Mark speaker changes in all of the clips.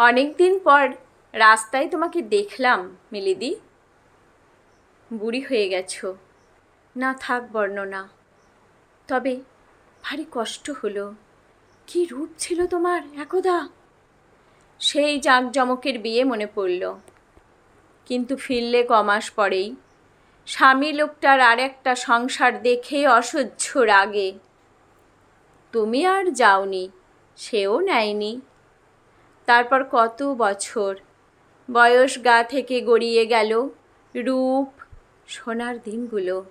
Speaker 1: অনেক দিন পর রাস্তায় তোমাকে দেখলাম, মিলিদি। বুড়ি হয়ে গেছো। না থাক বর্ণনা। তবে ভারী কষ্ট হলো। কি রূপ ছিল তোমার একদা? সেই জাঁকজমকের বিয়ে মনে পড়ল। কিন্তু ফিরলে কমাস পরেই। স্বামী লোকটার আর একটা সংসার দেখে অসহ্য রাগে। তুমি আর যাওনি, সেও নেয়নি। তারপর কত বছর? বয়স গা থেকে গড়িয়ে গেল রূপ সোনার দিনগুলো।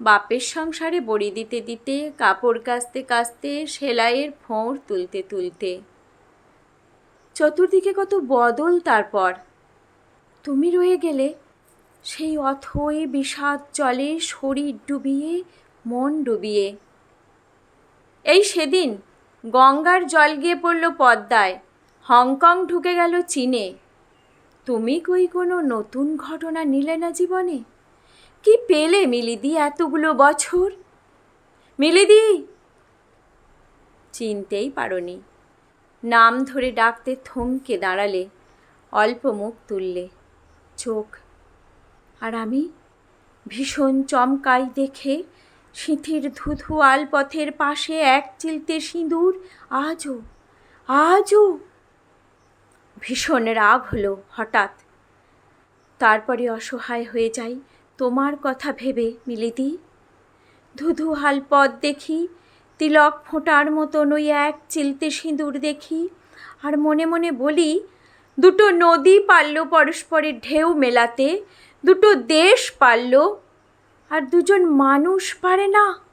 Speaker 1: বাপের সংসারে বড়ি দিতে দিতে, কাপড় কাচতে কাচতে, সেলাইয়ের ফোঁড় তুলতে তুলতে। চতুর্দিকে কত বদল তারপর। তুমি রয়ে গেলে সেই অথই বিষাদ জলে শরীর ডুবিয়ে, মন ডুবিয়ে। এই সেদিন গঙ্গার জল গিয়ে পড়ল পদ্মায়। হংকং ঢুকে গেল চীনে। তুমি কই কোনো নতুন ঘটনা নিলে না জীবনে? কি পেলে মিলিদি এতগুলো বছর? মিলিদি! চিনতেই পারোনি। নাম ধরে ডাকতে থমকে দাঁড়ালে, অল্প মুখ তুললে, চোখ। আর আমি? ভীষণ চমকাই দেখে সিঁথির ধুধু আলপথের পাশে এক চিলতে সিঁদুর। আজও আজও! ভীষণ রাগ হলো হঠাৎ। তারপরে অসহায় হয়ে যাই, তোমার কথা ভেবে মিলিদি। ধুধু হালপথ দেখি, তিলক ফোঁটার মতন ওই এক চিলতে সিঁদুর দেখি। আর মনে মনে বলি, দুটো নদী পারল পরস্পরের ঢেউ মেলাতে, দুটো দেশ পারল, আর দুজন মানুষ পারে না।